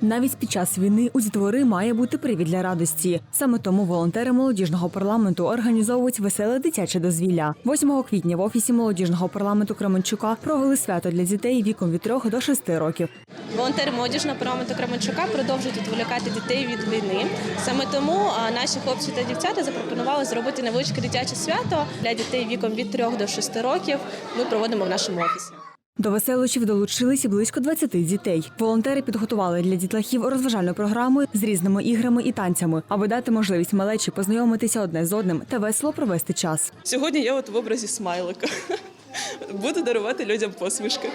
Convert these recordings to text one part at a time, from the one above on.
Навіть під час війни у дітвори має бути привід для радості. Саме тому волонтери молодіжного парламенту організовують веселе дитяче дозвілля. 8 квітня в офісі молодіжного парламенту Кременчука провели свято для дітей віком від 3 до 6 років. Волонтери молодіжного парламенту Кременчука продовжують відволікати дітей від війни. Саме тому наші хлопці та дівчата запропонували зробити невеличке дитяче свято для дітей віком від 3 до 6 років. Ми проводимо в нашому офісі. До веселощів долучилися близько 20 дітей. Волонтери підготували для дітлахів розважальну програму з різними іграми і танцями, аби дати можливість малечі познайомитися одне з одним та весело провести час. Сьогодні я от в образі смайлика. Буду дарувати людям посмішки.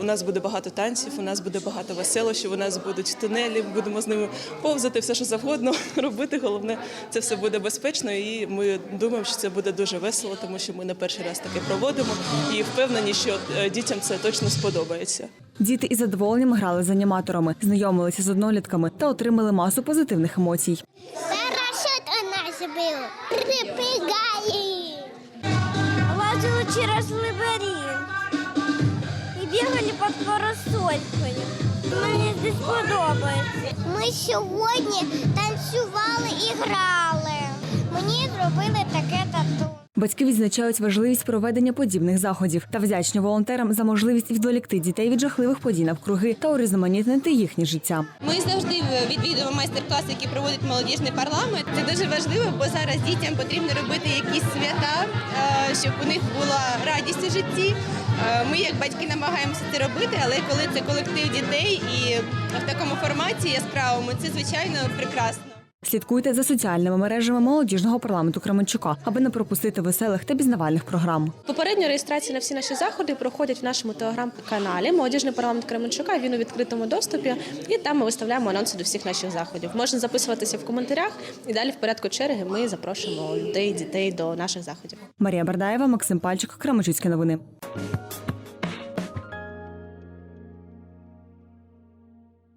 У нас буде багато танців, у нас буде багато веселощів, у нас будуть тунелі, будемо з ними повзати, все що завгодно робити. Головне, це все буде безпечно, і ми думаємо, що це буде дуже весело, тому що ми не перший раз таке проводимо і впевнені, що е, дітям це точно сподобається. Діти із задоволенням грали з аніматорами, знайомилися з однолітками та отримали масу позитивних емоцій. Парашют нас был. Припрягали. Лазили через бігали під парасолькою. Мені здесь подобається. Ми сьогодні танцювали і грали. Мені зробили таке. Батьки відзначають важливість проведення подібних заходів та вдячні волонтерам за можливість відволікти дітей від жахливих подій навкруги та урізноманітнити їхнє життя. Ми завжди відвідуємо майстер-класи, які проводить молодіжний парламент. Це дуже важливо, бо зараз дітям потрібно робити якісь свята, е, щоб у них була радість у житті. Е, Ми, як батьки, намагаємося це робити, але коли це колектив дітей і в такому форматі яскравому, це звичайно прекрасно. Слідкуйте за соціальними мережами молодіжного парламенту Кременчука, аби не пропустити веселих та пізнавальних програм. Попередньо реєстрації на всі наші заходи проходять в нашому телеграм-каналі Молодіжний парламент Кременчука. Він у відкритому доступі, і там ми виставляємо анонси до всіх наших заходів. Можна записуватися в коментарях, і далі в порядку черги ми запрошуємо людей, дітей до наших заходів. Марія Бардаєва, Максим Пальчик, Кременчуцькі новини.